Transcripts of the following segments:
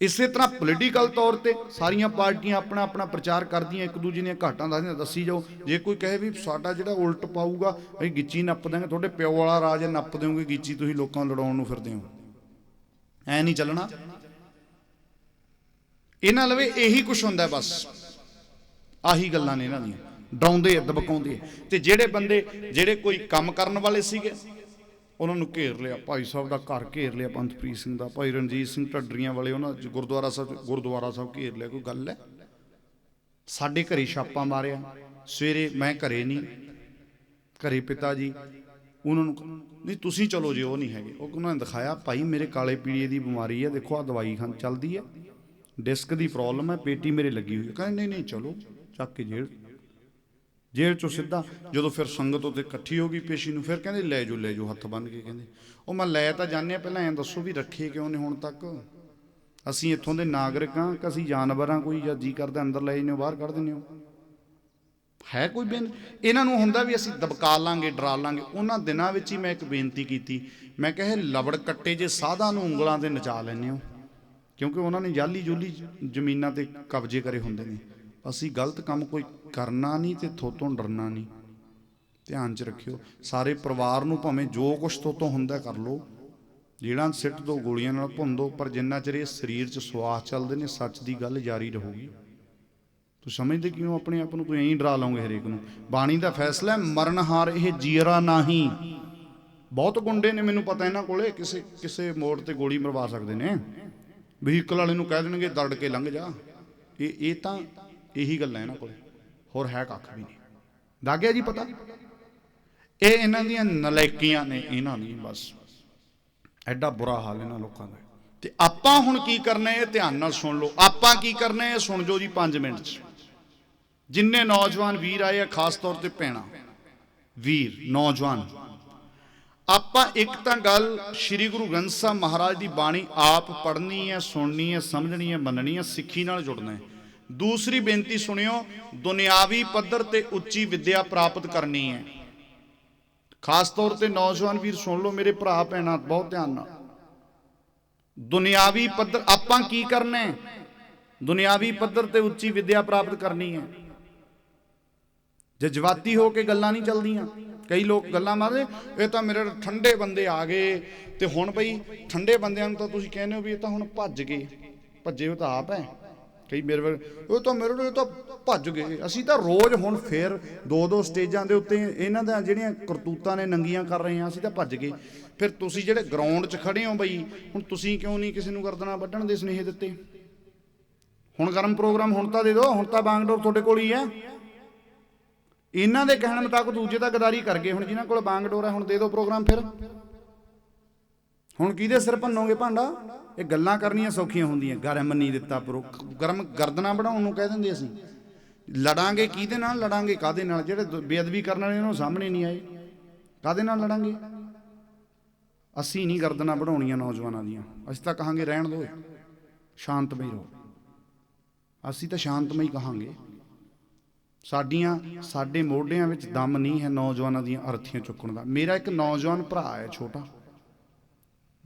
ਇਸੇ ਤਰ੍ਹਾਂ ਪੋਲੀਟੀਕਲ ਤੌਰ ਤੇ ਸਾਰੀਆਂ ਪਾਰਟੀਆਂ ਆਪਣਾ ਆਪਣਾ ਪ੍ਰਚਾਰ ਕਰਦੀਆਂ, ਇੱਕ ਦੂਜੇ ਦੀਆਂ ਘਾਟਾਂ ਦੱਸਦੀਆਂ, ਦੱਸੀ ਜਾਓ। ਜੇ ਕੋਈ ਕਹੇ ਵੀ ਸਾਡਾ ਜਿਹੜਾ ਉਲਟ ਪਾਊਗਾ, ਅਸੀਂ ਗਿੱਚੀ ਨੱਪ ਦਾਂਗੇ ਤੁਹਾਡੇ ਪਿਓ ਵਾਲਾ ਰਾਜ ਨੱਪ ਦਿਓਗੇ ਗਿੱਚੀ, ਤੁਸੀਂ ਲੋਕਾਂ ਨੂੰ ਲੜਾਉਣ ਨੂੰ ਫਿਰਦੇ ਹੋ। ਐ ਨਹੀਂ ਚੱਲਣਾ। ਇਹਨਾਂ ਲਵੇ ਇਹੀ ਕੁਝ ਹੁੰਦਾ ਬਸ। ਆਹੀ ਗੱਲਾਂ ਨੇ ਇਹਨਾਂ ਦੀਆਂ। ਡਰਾਉਂਦੇ ਦਬਕਾਉਂਦੇ ਆ। ਤੇ ਜਿਹੜੇ ਬੰਦੇ, ਜਿਹੜੇ ਕੋਈ ਕੰਮ ਕਰਨ ਵਾਲੇ ਸੀਗੇ ਉਹਨਾਂ ਨੂੰ ਘੇਰ ਲਿਆ, ਭਾਈ ਸਾਹਿਬ ਦਾ ਘਰ ਘੇਰ ਲਿਆ, ਪੰਥਪ੍ਰੀਤ ਸਿੰਘ ਦਾ, ਭਾਈ ਰਣਜੀਤ ਸਿੰਘ ਢੱਡਰੀਆਂ ਵਾਲੇ ਉਹਨਾਂ ਚ ਗੁਰਦੁਆਰਾ ਸਾਹਿਬ ਗੁਰਦੁਆਰਾ ਸਾਹਿਬ ਘੇਰ ਲਿਆ, ਕੋਈ ਗੱਲ ਹੈ? ਸਾਡੇ ਘਰੇ ਛਾਪਾ ਮਾਰਿਆ, ਸਵੇਰੇ ਮੈਂ ਘਰੇ ਨਹੀਂ, ਘਰੇ ਪਿਤਾ ਜੀ, ਉਹਨਾਂ ਨੂੰ ਨਹੀਂ ਤੁਸੀਂ ਚਲੋ ਜੇ ਉਹ ਨਹੀਂ ਹੈਗੇ, ਉਹ ਉਹਨਾਂ ਨੇ ਦਿਖਾਇਆ, ਭਾਈ ਮੇਰੇ ਕਾਲੇ ਪੀਲੀਏ ਦੀ ਬਿਮਾਰੀ ਹੈ, ਦੇਖੋ ਆ ਦਵਾਈ ਖਾਂ, ਚੱਲਦੀ ਹੈ, ਡਿਸਕ ਦੀ ਪ੍ਰੋਬਲਮ ਹੈ, ਪੇਟੀ ਮੇਰੇ ਲੱਗੀ ਹੋਈ ਕਹਿੰਦੇ ਨਹੀਂ ਨਹੀਂ, ਚਲੋ, ਚੱਕ ਕੇ ਜੇਲ੍ਹ ਜੇਲ੍ਹ ਚੋਂ ਸਿੱਧਾ, ਜਦੋਂ ਫਿਰ ਸੰਗਤ ਉੱਤੇ ਇਕੱਠੀ ਹੋ ਗਈ ਪੇਸ਼ੀ ਨੂੰ, ਫਿਰ ਕਹਿੰਦੇ, ਲੈ ਜਾਓ ਲੈ ਜਾਓ, ਹੱਥ ਬੰਨ ਕੇ ਕਹਿੰਦੇ। ਉਹ ਮੈਂ ਲੈ ਤਾਂ ਜਾਂਦੇ ਆ ਪਹਿਲਾਂ ਐਂ ਦੱਸੋ ਵੀ ਰੱਖੇ ਕਿਉਂ ਨੇ ਹੁਣ ਤੱਕ? ਅਸੀਂ ਇੱਥੋਂ ਦੇ ਨਾਗਰਿਕ ਹਾਂ ਕਿ ਅਸੀਂ ਜਾਨਵਰਾਂ ਕੋਈ ਜਾਂ ਜੀ ਕਰਦਾ, ਅੰਦਰ ਲੈ ਜਾਂਦੇ ਹੋ, ਬਾਹਰ ਕੱਢ ਦਿੰਦੇ ਹੋ? ਹੈ ਕੋਈ ਬੇਨ ਇਹਨਾਂ ਨੂੰ ਹੁੰਦਾ ਵੀ ਅਸੀਂ ਦਬਕਾ ਲਾਂਗੇ, ਡਰਾ ਲਾਂਗੇ। ਉਹਨਾਂ ਦਿਨਾਂ ਵਿੱਚ ਹੀ ਮੈਂ ਇੱਕ ਬੇਨਤੀ ਕੀਤੀ। ਮੈਂ ਕਿਹਾ ਲਵੜ ਕੱਟੇ ਜੇ ਸਾਧਾਂ ਨੂੰ ਉਂਗਲਾਂ ਤੇ ਨਚਾ ਲੈਂਦੇ ਹੋ। ਕਿਉਂਕਿ ਉਹਨਾਂ ਨੇ ਜਾਲੀ ਜੂਲੀ ਜ਼ਮੀਨਾਂ ਤੇ ਕਬਜ਼ੇ ਕਰੇ ਹੁੰਦੇ ਨੇ। ਅਸੀਂ ਗਲਤ ਕੰਮ ਕੋਈ ਕਰਨਾ ਨਹੀਂ ਤੇ ਥੋਤੋਂ ਡਰਨਾ ਨਹੀਂ। ਧਿਆਨ 'ਚ ਰੱਖਿਓ, ਸਾਰੇ ਪਰਿਵਾਰ ਨੂੰ ਭਾਵੇਂ ਜੋ ਕੁਛ ਥੋਤੋਂ ਹੁੰਦਾ ਕਰ ਲਓ। ਜਿਹੜਾ ਸਿੱਟ ਦੋ, ਗੋਲੀਆਂ ਨਾਲ ਭੁੰਨ ਦੋ, ਪਰ ਜਿੰਨਾ ਚਿਰ ਇਹ ਸਰੀਰ 'ਚ ਸਵਾਸ ਚੱਲਦੇ ਨੇ, ਸੱਚ ਦੀ ਗੱਲ ਜਾਰੀ ਰਹੂਗੀ। ਤੂੰ ਸਮਝਦੇ ਕਿਉਂ ਆਪਣੇ ਆਪ ਨੂੰ? ਤੂੰ ਐਂ ਡਰਾ ਲਾਉਂਗੇ ਹਰੇਕ ਨੂੰ। ਬਾਣੀ ਦਾ ਫੈਸਲਾ ਹੈ ਮਰਨਹਾਰ ਇਹ ਜੀਰਾ ਨਹੀਂ। ਬਹੁਤ ਗੁੰਡੇ ਨੇ ਮੈਨੂੰ ਪਤਾ ਇਹਨਾਂ ਕੋਲੇ, ਕਿਸੇ ਕਿਸੇ ਮੋੜ ਤੇ ਗੋਲੀ ਮਰਵਾ ਸਕਦੇ ਨੇ। ਵਹੀਕਲ ਵਾਲੇ ਨੂੰ ਕਹਿ ਦੇਣਗੇ, ਦਰੜ ਕੇ ਲੰਘ ਜਾ। ਇਹ ਇਹ ਤਾਂ ਇਹੀ ਗੱਲਾਂ ਇਹਨਾਂ ਕੋਲੇ। ਹੋਰ ਹੈ ਕੱਖ ਵੀ ਨਹੀਂ। ਦਾਗਿਆ ਜੀ ਪਤਾ? ਇਹ ਇਹਨਾਂ ਦੀਆਂ ਨਲਾਇਕੀਆਂ ਨੇ, ਇਹਨਾਂ ਦੀ ਬਸ। ਐਡਾ ਬੁਰਾ ਹਾਲ ਇਹਨਾਂ ਲੋਕਾਂ ਦਾ। ਤੇ ਆਪਾਂ ਹੁਣ ਕੀ ਕਰਨਾ ਹੈ? ਇਹ ਧਿਆਨ ਨਾਲ ਸੁਣ ਲਓ। ਆਪਾਂ ਕੀ ਕਰਨਾ ਹੈ? ਇਹ ਸੁਣ ਜੋ ਜੀ 5 ਮਿੰਟ ਚ। ਜਿੰਨੇ ਨੌਜਵਾਨ ਵੀਰ ਆਏ ਆ, ਖਾਸ ਤੌਰ ਤੇ ਭੈਣਾ। ਵੀਰ, ਨੌਜਵਾਨ। ਆਪਾਂ ਇੱਕ ਤਾਂ ਗੱਲ ਸ੍ਰੀ ਗੁਰੂ ਗ੍ਰੰਥ ਸਾਹਿਬ ਮਹਾਰਾਜ ਦੀ ਬਾਣੀ ਆਪ ਪੜ੍ਹਨੀ ਹੈ, ਸੁਣਨੀ ਹੈ, ਸਮਝਣੀ ਹੈ, ਮੰਨਣੀ ਹੈ, ਸਿੱਖੀ ਨਾਲ ਜੁੜਨਾ ਹੈ। ਦੂਸਰੀ ਬੇਨਤੀ ਸੁਣਿਓ, ਦੁਨਿਆਵੀ ਪੱਧਰ ਤੇ ਉੱਚੀ ਵਿੱਦਿਆ ਪ੍ਰਾਪਤ ਕਰਨੀ ਹੈ। ਖਾਸ ਤੌਰ ਤੇ ਨੌਜਵਾਨ ਵੀਰ ਸੁਣ ਲਓ ਮੇਰੇ ਭਰਾ ਭੈਣਾਂ, ਬਹੁਤ ਧਿਆਨ ਨਾਲ। ਦੁਨਿਆਵੀ ਪੱਧਰ, ਆਪਾਂ ਕੀ ਕਰਨਾ ਹੈ? ਦੁਨਿਆਵੀ ਪੱਧਰ ਤੇ ਉੱਚੀ ਵਿੱਦਿਆ ਪ੍ਰਾਪਤ ਕਰਨੀ ਹੈ। ਜਜ਼ਬਾਤੀ ਹੋ ਕੇ ਗੱਲਾਂ ਨਹੀਂ ਚੱਲਦੀਆਂ, ਕਈ ਲੋਕ ਗੱਲਾਂ ਮਾਰਦੇ, ਇਹ ਤਾਂ ਮੇਰੇ ਠੰਡੇ ਬੰਦੇ ਆ ਗਏ, ਤੇ ਹੁਣ ਬਈ ਠੰਡੇ ਬੰਦਿਆਂ ਨੂੰ ਤਾਂ ਤੁਸੀਂ ਕਹਿੰਦੇ ਹੋ ਵੀ ਇਹ ਤਾਂ ਹੁਣ ਭੱਜ ਗਏ। ਭੱਜੇ ਉਹ ਤਾਂ ਆਪ ਹੈ। ਕਈ ਮੇਰੇ ਵਰ ਉਹ ਤਾਂ ਮੇਰੇ ਨਾਲ ਤਾਂ ਭੱਜ ਗਏ। ਅਸੀਂ ਤਾਂ ਰੋਜ਼ ਹੁਣ ਫੇਰ ਦੋ ਦੋ ਸਟੇਜਾਂ ਦੇ ਉੱਤੇ ਇਹਨਾਂ ਦਾ ਜਿਹੜੀਆਂ ਕਰਤੂਤਾਂ ਨੇ ਨੰਗੀਆਂ ਕਰ ਰਹੇ ਹਾਂ, ਅਸੀਂ ਤਾਂ ਭੱਜ ਗਏ। ਫਿਰ ਤੁਸੀਂ ਜਿਹੜੇ ਗਰਾਊਂਡ 'ਚ ਖੜੇ ਹੋ ਬਈ, ਹੁਣ ਤੁਸੀਂ ਕਿਉਂ ਨਹੀਂ ਕਿਸੇ ਨੂੰ ਗਰਦਨਾ ਵੱਢਣ ਦੇ ਸੁਨੇਹੇ ਦਿੱਤੇ? ਹੁਣ ਗਰਮ ਪ੍ਰੋਗਰਾਮ ਹੁਣ ਤਾਂ ਦੇ ਦਿਓ, ਹੁਣ ਤਾਂ ਬਾਂਗਡੋਰ ਤੁਹਾਡੇ ਕੋਲ ਹੀ ਹੈ। ਇਹਨਾਂ ਦੇ ਕਹਿਣ ਮੁਤਾਬਕ ਦੂਜੇ ਤਾਂ ਗਦਾਰੀ ਕਰ ਗਏ, ਹੁਣ ਜਿਨ੍ਹਾਂ ਕੋਲ ਬਾਂਗਡੋਰ ਹੈ, ਹੁਣ ਦੇ ਦਿਓ ਪ੍ਰੋਗਰਾਮ ਫਿਰ। ਹੁਣ ਕਿਹਦੇ ਸਿਰ ਭੰਨੋਗੇ ਭਾਂਡਾ? ਇਹ ਗੱਲਾਂ ਕਰਨੀਆਂ ਸੌਖੀਆਂ ਹੁੰਦੀਆਂ। ਗਰਮ ਨਹੀਂ ਦਿੱਤਾ ਪ੍ਰੋ ਗਰਮ ਗਰਦਨਾ ਬਣਾਉਣ ਨੂੰ ਕਹਿ ਦਿੰਦੇ ਅਸੀਂ। ਲੜਾਂਗੇ ਕਿਹਦੇ ਨਾਲ? ਲੜਾਂਗੇ ਕਾਦੇ ਨਾਲ? ਜਿਹੜੇ ਬੇਅਦਬੀ ਕਰਨ ਵਾਲੇ ਉਹਨਾਂ ਨੂੰ ਸਾਹਮਣੇ ਨਹੀਂ ਆਏ। ਕਾਦੇ ਨਾਲ ਲੜਾਂਗੇ? ਅਸੀਂ ਨਹੀਂ ਗਰਦਨਾ ਬਣਾਉਣੀਆਂ ਨੌਜਵਾਨਾਂ ਦੀਆਂ। ਅਸੀਂ ਤਾਂ ਕਹਾਂਗੇ, ਰਹਿਣ ਦਿਓ। ਸ਼ਾਂਤਮਈ ਰਹੋ। ਅਸੀਂ ਤਾਂ ਸ਼ਾਂਤਮਈ ਕਹਾਂਗੇ। ਸਾਡੀਆਂ, ਸਾਡੇ ਮੋਢਿਆਂ ਵਿੱਚ ਦਮ ਨਹੀਂ ਹੈ ਨੌਜਵਾਨਾਂ ਦੀਆਂ ਅਰਥੀਆਂ ਚੁੱਕਣ ਦਾ। ਮੇਰਾ ਇੱਕ ਨੌਜਵਾਨ ਭਰਾ ਹੈ, ਛੋਟਾ।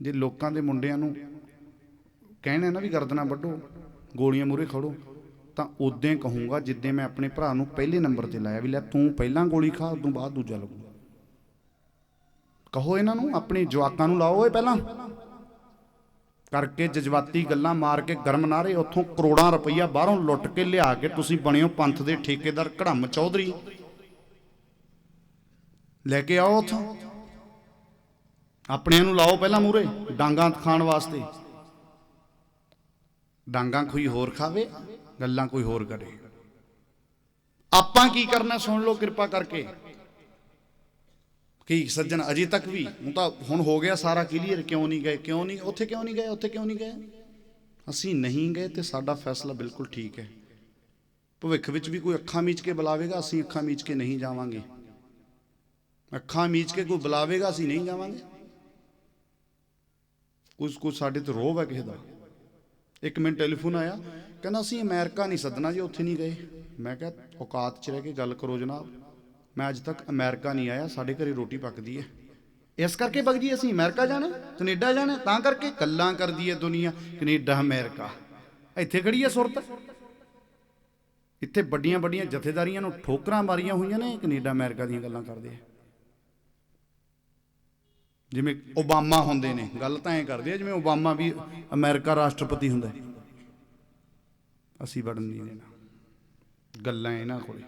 ਜੇ ਲੋਕਾਂ ਦੇ ਮੁੰਡਿਆਂ ਨੂੰ ਕਹਿਣਾ ਨਾ ਵੀ ਗਰਦਨਾ ਵੱਢੋ, ਗੋਲੀਆਂ ਮੂਰੇ ਖੜੋ, ਤਾਂ ਉਦੋਂ ਕਹੂੰਗਾ ਜਿੱਦਾਂ ਮੈਂ ਆਪਣੇ ਭਰਾ ਨੂੰ ਪਹਿਲੇ ਨੰਬਰ ਤੇ ਲਾਇਆ ਵੀ ਲੈ ਤੂੰ ਪਹਿਲਾਂ ਗੋਲੀ ਖਾ, ਉਦੋਂ ਬਾਅਦ ਦੂਜਾ ਲੱਗੂ। ਕਹੋ ਇਹਨਾਂ ਨੂੰ, ਆਪਣੇ ਜਵਾਕਾਂ ਨੂੰ ਲਾਓ ਇਹ ਪਹਿਲਾਂ। ਕਰਕੇ ਜਜ਼ਬਾਤੀ ਗੱਲਾਂ ਮਾਰ ਕੇ ਗਰਮ ਨਾਰੇ ਉੱਥੋਂ ਕਰੋੜਾਂ ਰੁਪਈਆ ਬਾਹਰੋਂ ਲੁੱਟ ਕੇ ਲਿਆ ਕੇ ਤੁਸੀਂ ਬਣਿਓ ਪੰਥ ਦੇ ਠੇਕੇਦਾਰ ਘੜਮ ਚੌਧਰੀ। ਲੈ ਕੇ ਆਓ ਉੱਥੋਂ। ਆਪਣਿਆਂ ਨੂੰ ਲਾਓ ਪਹਿਲਾਂ ਮੂਰੇ ਡਾਂਗਾ ਖਾਣ ਵਾਸਤੇ। ਡਾਂਗਾ ਕੋਈ ਹੋਰ ਖਾਵੇ, ਗੱਲਾਂ ਕੋਈ ਹੋਰ ਕਰੇ। ਆਪਾਂ ਕੀ ਕਰਨਾ ਸੁਣ ਲਓ ਕਿਰਪਾ ਕਰਕੇ। ਕੀ ਸੱਜਣ, ਅਜੇ ਤੱਕ ਵੀ, ਹੁਣ ਤਾਂ ਹੁਣ ਹੋ ਗਿਆ ਸਾਰਾ ਕਲੀਅਰ ਕਿਉਂ ਨਹੀਂ ਗਏ, ਕਿਉਂ ਨਹੀਂ, ਉੱਥੇ ਕਿਉਂ ਨਹੀਂ ਗਏ, ਉੱਥੇ ਕਿਉਂ ਨਹੀਂ ਗਏ? ਅਸੀਂ ਨਹੀਂ ਗਏ ਤੇ ਸਾਡਾ ਫੈਸਲਾ ਬਿਲਕੁਲ ਠੀਕ ਹੈ। ਭਵਿੱਖ ਵਿੱਚ ਵੀ ਕੋਈ ਅੱਖਾਂ ਮੀਚ ਕੇ ਬੁਲਾਵੇਗਾ, ਅਸੀਂ ਅੱਖਾਂ ਮੀਚ ਕੇ ਨਹੀਂ ਜਾਵਾਂਗੇ। ਅੱਖਾਂ ਮੀਚ ਕੇ ਕੋਈ ਬੁਲਾਵੇਗਾ, ਅਸੀਂ ਨਹੀਂ ਜਾਵਾਂਗੇ। ਕੁਝ ਕੁਝ ਸਾਡੇ ਤੇ ਰੋਹ ਹੈ ਕਿਸੇ ਦਾ। ਇੱਕ ਮਿੰਟ ਟੈਲੀਫੋਨ ਆਇਆ, ਕਹਿੰਦਾ ਅਸੀਂ ਅਮਰੀਕਾ ਨਹੀਂ ਸੱਦਣਾ ਜੀ, ਉੱਥੇ ਨਹੀਂ ਗਏ। ਮੈਂ ਕਿਹਾ, ਔਕਾਤ 'ਚ ਰਹਿ ਕੇ ਗੱਲ ਕਰੋ ਜਨਾਬ। ਮੈਂ ਅੱਜ ਤੱਕ ਅਮਰੀਕਾ ਨਹੀਂ ਆਇਆ, ਸਾਡੇ ਘਰੇ ਰੋਟੀ ਪੱਕਦੀ ਹੈ। ਇਸ ਕਰਕੇ ਬਗਦੀ ਅਸੀਂ ਅਮਰੀਕਾ ਜਾਣਾ, ਕੈਨੇਡਾ ਜਾਣਾ, ਤਾਂ ਕਰਕੇ ਗੱਲਾਂ ਕਰਦੀ ਹੈ ਦੁਨੀਆ, ਕੈਨੇਡਾ, ਅਮਰੀਕਾ। ਇੱਥੇ ਖੜੀ ਹੈ ਸੁਰਤ। ਇੱਥੇ ਵੱਡੀਆਂ ਵੱਡੀਆਂ ਜਥੇਦਾਰੀਆਂ ਨੂੰ ਠੋਕਰਾਂ ਮਾਰੀਆਂ ਹੋਈਆਂ ਨੇ, ਕੈਨੇਡਾ, ਅਮਰੀਕਾ ਦੀਆਂ ਗੱਲਾਂ ਕਰਦੇ ਆ। ਜਿਵੇਂ ਓਬਾਮਾ ਹੁੰਦੇ ਨੇ, ਗੱਲ ਤਾਂ ਐ ਕਰਦੇ ਆ, ਜਿਵੇਂ ਓਬਾਮਾ ਵੀ ਅਮਰੀਕਾ ਰਾਸ਼ਟਰਪਤੀ ਹੁੰਦਾ ਅਸੀਂ ਵੜਨ ਨਹੀਂ ਦੇਣਾ। ਗੱਲਾਂ ਇਹਨਾਂ ਕੋਲੇ।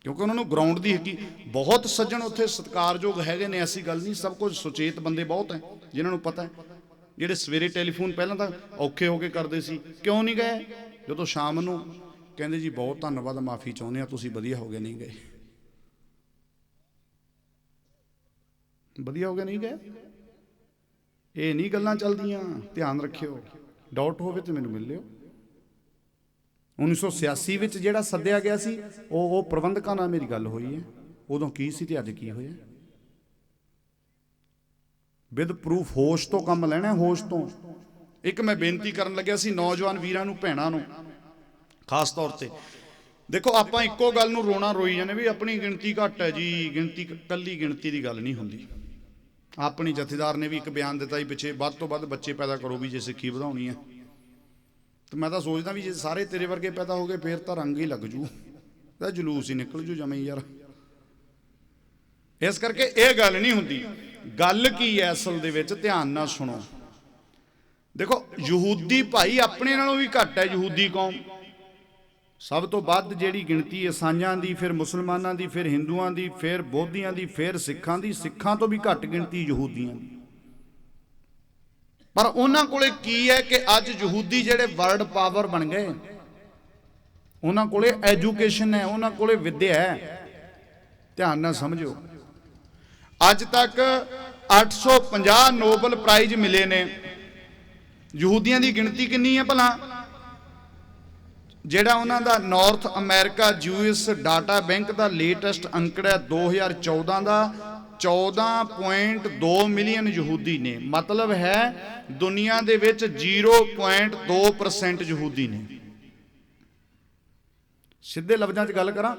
ਕਿਉਂਕਿ ਉਹਨਾਂ ਨੂੰ ਗਰਾਊਂਡ ਦੀ ਹੈਗੀ ਬਹੁਤ ਸੱਜਣ ਉੱਥੇ ਸਤਿਕਾਰਯੋਗ ਹੈਗੇ ਨੇ, ਐਸੀ ਗੱਲ ਨਹੀਂ, ਸਭ ਕੁਝ ਸੁਚੇਤ ਬੰਦੇ ਬਹੁਤ ਹੈ, ਜਿਨ੍ਹਾਂ ਨੂੰ ਪਤਾ ਹੈ। ਜਿਹੜੇ ਸਵੇਰੇ ਟੈਲੀਫੋਨ ਪਹਿਲਾਂ ਤਾਂ ਔਖੇ ਹੋ ਕੇ ਕਰਦੇ ਸੀ, ਕਿਉਂ ਨਹੀਂ ਗਏ? ਜਦੋਂ ਸ਼ਾਮ ਨੂੰ ਕਹਿੰਦੇ ਜੀ, ਬਹੁਤ ਧੰਨਵਾਦ, ਮਾਫੀ ਚਾਹੁੰਦੇ ਆ ਤੁਸੀਂ ਵਧੀਆ ਹੋ ਗਏ, ਨਹੀਂ ਗਏ। ਵਧੀਆ ਹੋ ਗਿਆ, ਨਹੀਂ ਗਏ ਇਹ ਨਹੀਂ ਗੱਲਾਂ ਚੱਲਦੀਆਂ, ਧਿਆਨ ਰੱਖਿਓ। ਡਾਊਟ ਹੋਵੇ ਤੇ ਮੈਨੂੰ ਮਿਲ ਲਿਓ। 1986 ਵਿੱਚ ਜਿਹੜਾ ਸੱਦਿਆ ਗਿਆ ਸੀ, ਉਹ ਉਹ ਪ੍ਰਬੰਧਕਾਂ ਨਾਲ ਮੇਰੀ ਗੱਲ ਹੋਈ ਹੈ। ਉਦੋਂ ਕੀ ਸੀ ਤੇ ਅੱਜ ਕੀ ਹੋਇਆ? ਵਿਦ ਪ੍ਰੂਫ ਹੋਸ਼ ਤੋਂ ਕੰਮ ਲੈਣਾ, ਹੋਸ਼ ਤੋਂ। ਇੱਕ ਮੈਂ ਬੇਨਤੀ ਕਰਨ ਲੱਗਿਆ ਸੀ ਨੌਜਵਾਨ ਵੀਰਾਂ ਨੂੰ, ਭੈਣਾਂ ਨੂੰ, ਖਾਸ ਤੌਰ ਤੇ। ਦੇਖੋ, ਆਪਾਂ ਇੱਕੋ ਗੱਲ ਨੂੰ ਰੋਣਾ ਰੋਈ ਜਾਂਦੇ ਵੀ ਆਪਣੀ ਗਿਣਤੀ ਘੱਟ ਹੈ ਜੀ, ਗਿਣਤੀ, ਕੱਲੀ ਗਿਣਤੀ ਦੀ ਗੱਲ ਨਹੀਂ ਹੁੰਦੀ। ਆਪਣੀ ਜਥੇਦਾਰ ਨੇ ਵੀ ਇੱਕ ਬਿਆਨ ਦਿੱਤਾ ਜੀ ਪਿੱਛੇ ਵੱਧ ਤੋਂ ਵੱਧ ਬੱਚੇ ਪੈਦਾ ਕਰੋ ਵੀ ਜੇ ਸਿੱਖੀ ਵਧਾਉਣੀ ਹੈ। ਤੇ ਮੈਂ ਤਾਂ ਸੋਚਦਾ ਵੀ ਜੇ ਸਾਰੇ ਤੇਰੇ ਵਰਗੇ ਪੈਦਾ ਹੋ ਗਏ, ਫੇਰ ਤਾਂ ਰੰਗ ਹੀ ਲੱਗ ਜੂ। ਤਾਂ ਜਲੂਸ ਹੀ ਨਿਕਲ ਜੂ ਜਮੇ ਯਾਰ। ਇਸ ਕਰਕੇ ਇਹ ਗੱਲ ਨਹੀਂ ਹੁੰਦੀ। ਗੱਲ ਕੀ ਹੈ ਅਸਲ ਦੇ ਵਿੱਚ ਧਿਆਨ ਨਾਲ ਸੁਣੋ। ਦੇਖੋ, ਯਹੂਦੀ ਭਾਈ ਆਪਣੇ ਨਾਲੋਂ ਵੀ ਘੱਟ ਹੈ, ਯਹੂਦੀ ਕੌਮ। ਸਭ ਤੋਂ ਵੱਧ ਜਿਹੜੀ ਗਿਣਤੀ ਈਸਾਈਆਂ ਦੀ, ਫਿਰ ਮੁਸਲਮਾਨਾਂ ਦੀ, ਫਿਰ ਹਿੰਦੂਆਂ ਦੀ, ਫਿਰ ਬੋਧੀਆਂ ਦੀ, ਫਿਰ ਸਿੱਖਾਂ ਦੀ, ਸਿੱਖਾਂ ਤੋਂ ਵੀ ਘੱਟ ਗਿਣਤੀ ਯਹੂਦੀਆਂ ਦੀ। ਪਰ ਉਹਨਾਂ ਕੋਲੇ ਕੀ ਹੈ ਕਿ ਅੱਜ ਯਹੂਦੀ ਜਿਹੜੇ ਵਰਲਡ ਪਾਵਰ ਬਣ ਗਏ? ਉਹਨਾਂ ਕੋਲੇ ਐਜੂਕੇਸ਼ਨ ਹੈ, ਉਹਨਾਂ ਕੋਲੇ ਵਿੱਦਿਆ ਹੈ। ਧਿਆਨ ਨਾਲ ਸਮਝੋ ਅੱਜ ਤੱਕ 850 ਨੋਬਲ ਪ੍ਰਾਈਜ਼ ਮਿਲੇ ਨੇ। ਯਹੂਦੀਆਂ ਦੀ ਗਿਣਤੀ ਕਿੰਨੀ ਹੈ ਭਲਾ? ਜਿਹੜਾ ਉਹਨਾਂ ਦਾ north America US data bank ਦਾ ਲੇਟੈਸਟ ਅੰਕੜਾ ਹੈ 2014 ਦਾ 14.2 ਮਿਲੀਅਨ ਯਹੂਦੀ ਨੇ। ਮਤਲਬ ਹੈ ਦੁਨੀਆ ਦੇ ਵਿੱਚ 0.2% ਯਹੂਦੀ ਨੇ। ਸਿੱਧੇ ਲਫ਼ਜ਼ਾਂ 'ਚ ਗੱਲ ਕਰਾਂ,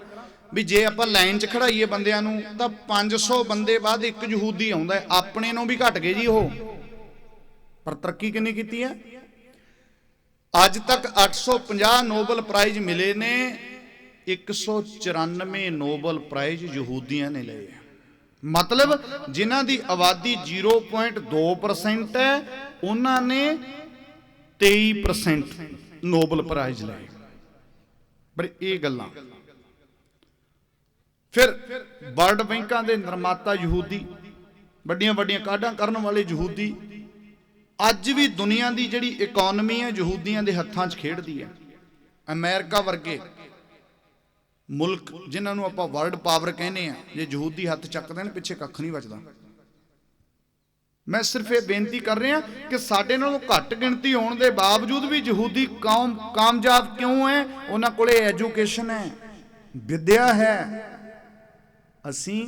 ਵੀ ਜੇ ਆਪਾਂ ਲਾਈਨ 'ਚ ਖੜਾਈਏ ਬੰਦਿਆਂ ਨੂੰ, ਤਾਂ 500 ਬੰਦੇ ਬਾਅਦ ਇੱਕ ਯਹੂਦੀ ਆਉਂਦਾ ਆਪਣੇ ਨੂੰ ਵੀ ਘਟ ਗਏ ਜੀ ਉਹ। ਪਰ ਤਰੱਕੀ ਕਿੰਨੀ ਕੀਤੀ ਹੈ? ਅੱਜ ਤੱਕ 850 ਨੋਬਲ ਪ੍ਰਾਈਜ਼ ਮਿਲੇ ਨੇ 194 ਨੋਬਲ ਪ੍ਰਾਈਜ਼ ਯਹੂਦੀਆਂ ਨੇ ਲਏ ਮਤਲਬ ਜਿਨ੍ਹਾਂ ਦੀ ਆਬਾਦੀ 0.2% ਹੈ, ਉਹਨਾਂ ਨੇ 23% ਨੋਬਲ ਪ੍ਰਾਈਜ਼ ਲਏ। ਪਰ ਇਹ ਗੱਲਾਂ। ਫਿਰ ਵਰਲਡ ਬੈਂਕਾਂ ਦੇ ਨਿਰਮਾਤਾ ਯਹੂਦੀ ਵੱਡੀਆਂ ਵੱਡੀਆਂ ਕਾਢਾਂ ਕਰਨ ਵਾਲੇ ਯਹੂਦੀ ਅੱਜ ਵੀ ਦੁਨੀਆ ਦੀ ਜਿਹੜੀ ਇਕਨੋਮੀ ਹੈ, ਯਹੂਦੀਆਂ ਦੇ ਹੱਥਾਂ 'ਚ ਖੇਡਦੀ ਹੈ। ਅਮਰੀਕਾ ਵਰਗੇ ਮੁਲਕ, ਜਿਨ੍ਹਾਂ ਨੂੰ ਆਪਾਂ ਵਰਲਡ ਪਾਵਰ ਕਹਿੰਦੇ ਆ ਜੇ ਯਹੂਦੀ ਹੱਥ ਚੱਕ ਦੇਣ ਪਿੱਛੇ ਕੱਖ ਨਹੀਂ ਬਚਦਾ ਮੈਂ ਸਿਰਫ ਇਹ ਬੇਨਤੀ ਕਰ ਰਿਹਾ ਕਿ ਸਾਡੇ ਨਾਲੋਂ ਘੱਟ ਗਿਣਤੀ ਹੋਣ ਦੇ ਬਾਵਜੂਦ ਵੀ ਯਹੂਦੀ ਕੌਮ ਕਾਮਯਾਬ ਕਿਉਂ ਹੈ? ਉਹਨਾਂ ਕੋਲੇ ਐਜੂਕੇਸ਼ਨ ਹੈ, ਵਿਦਿਆ ਹੈ। ਅਸੀਂ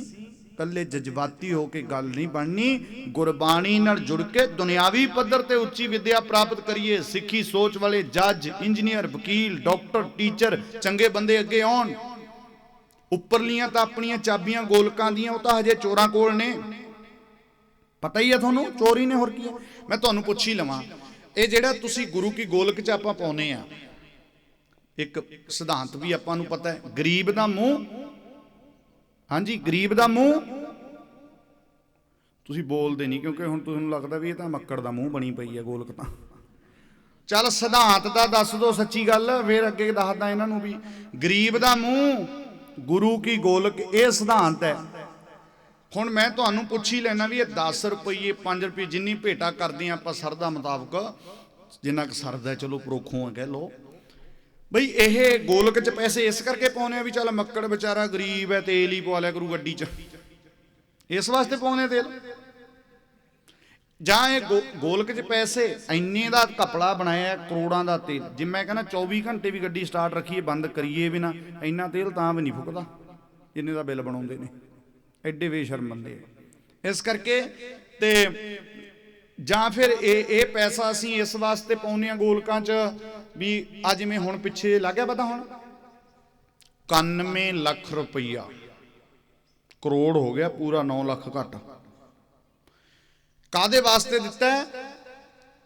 ਕੱਲੇ ਜਜ਼ਬਾਤੀ ਹੋ ਕੇ ਗੱਲ ਨਹੀਂ ਬਣਨੀ, ਗੁਰਬਾਣੀ ਨਾਲ ਜੁੜ ਕੇ ਦੁਨਿਆਵੀ ਪੱਧਰ ਤੇ ਉੱਚੀ ਵਿਦਿਆ ਪ੍ਰਾਪਤ ਕਰੀਏ। ਸਿੱਖੀ ਸੋਚ ਵਾਲੇ ਜੱਜ, ਇੰਜੀਨੀਅਰ, ਵਕੀਲ, ਡਾਕਟਰ, ਟੀਚਰ, ਚੰਗੇ ਬੰਦੇ ਅੱਗੇ ਆਉਣ। ਉੱਪਰਲੀਆਂ ਤਾਂ ਆਪਣੀਆਂ ਚਾਬੀਆਂ ਗੋਲਕਾਂ ਦੀਆਂ, ਉਹ ਤਾਂ ਹਜੇ ਚੋਰਾਂ ਕੋਲ ਨੇ। ਪਤਾ ਹੀ ਹੈ ਤੁਹਾਨੂੰ, ਚੋਰੀ ਨੇ ਹੋਰ ਕੀ ਹੈ ਮੈਂ ਤੁਹਾਨੂੰ ਪੁੱਛ ਹੀ ਲਵਾਂ, ਇਹ ਜਿਹੜਾ ਤੁਸੀਂ ਗੁਰੂ ਕੀ ਗੋਲਕ ਚ ਆਪਾਂ ਪਾਉਨੇ ਆ, ਇੱਕ ਸਿਧਾਂਤ ਵੀ ਆਪਾਂ ਨੂੰ ਪਤਾ ਹੈ, ਗਰੀਬ ਦਾ ਮੂੰਹ ਹਾਂਜੀ, ਗਰੀਬ ਦਾ ਮੂੰਹ। ਤੁਸੀਂ ਬੋਲਦੇ ਨਹੀਂ, ਕਿਉਂਕਿ ਹੁਣ ਤੁਹਾਨੂੰ ਲੱਗਦਾ ਵੀ ਇਹ ਤਾਂ ਮੱਕੜ ਦਾ ਮੂੰਹ ਬਣੀ ਪਈ ਹੈ ਗੋਲਕ ਤਾਂ। ਚੱਲ ਸਿਧਾਂਤ ਦਾ ਦੱਸ ਦੋ ਸੱਚੀ ਗੱਲ, ਫਿਰ ਅੱਗੇ ਦੱਸਦਾ ਇਹਨਾਂ ਨੂੰ ਵੀ। ਗਰੀਬ ਦਾ ਮੂੰਹ, ਗੁਰੂ ਕੀ ਗੋਲਕ, ਇਹ ਸਿਧਾਂਤ ਹੈ। ਹੁਣ ਮੈਂ ਤੁਹਾਨੂੰ ਪੁੱਛ ਹੀ ਲੈਣਾ ਵੀ ਇਹ 10 ਰੁਪਏ 5 ਰੁਪਏ ਜਿੰਨੀ ਭੇਟਾ ਕਰਦੇ ਆ ਆਪਾਂ ਸਰਦਾ ਮੁਤਾਬਕ, ਜਿੰਨਾ ਕੁ ਸਰਦਾ, ਚਲੋ ਪਰੋਖੋਂ ਆ ਕਹਿ ਲੋ ਬਈ ਇਹ ਗੋਲਕ ਚ ਪੈਸੇ ਇਸ ਕਰਕੇ ਪਾਉਨੇ ਆ ਵੀ ਚੱਲ ਮੱਕੜ ਵਿਚਾਰਾ ਗਰੀਬ ਹੈ, ਤੇਲ ਹੀ ਪਵਾ ਲਿਆ ਕਰੂ ਗੱਡੀ ਚ। ਇਸ ਵਾਸਤੇ ਪਾਉਨੇ ਆ ਤੇਲ। ਜਾਂ ਇਹ ਗੋ- ਗੋਲਕ ਚ ਪੈਸੇ ਇੰਨੇ ਦਾ ਕਪੜਾ ਬਣਾਇਆ ਕਰੋੜਾਂ ਦਾ ਤੇਲ। ਜੇ ਮੈਂ ਕਹਿੰਦਾ 24 ਘੰਟੇ ਵੀ ਗੱਡੀ ਸਟਾਰਟ ਰੱਖੀਏ, ਬੰਦ ਕਰੀਏ ਵੀ ਨਾ, ਇੰਨਾ ਤੇਲ ਤਾਂ ਵੀ ਨਹੀਂ ਫੁੱਕਦਾ। ਇੰਨੇ ਦਾ ਬਿੱਲ ਬਣਾਉਂਦੇ ਨੇ। ਐਡੇ ਬੇਸ਼ਰਮ ਬੰਦੇ ਇਸ ਕਰਕੇ ਤੇ ਜਾਂ ਫਿਰ ਇਹ ਇਹ ਪੈਸਾ ਅਸੀਂ ਇਸ ਵਾਸਤੇ ਪਾਉਂਦੇ ਆ ਗੋਲਕਾਂ 'ਚ। ਵੀ ਆ ਜਿਵੇਂ ਹੁਣ ਪਿੱਛੇ ਲੱਗਿਆ ਪਤਾ ਹੁਣ? 91 ਲੱਖ ਰੁਪਈਆ। ਕਰੋੜ ਹੋ ਗਿਆ, ਪੂਰਾ 9 ਲੱਖ ਘੱਟ। ਕਾਦੇ ਵਾਸਤੇ ਦਿੱਤਾ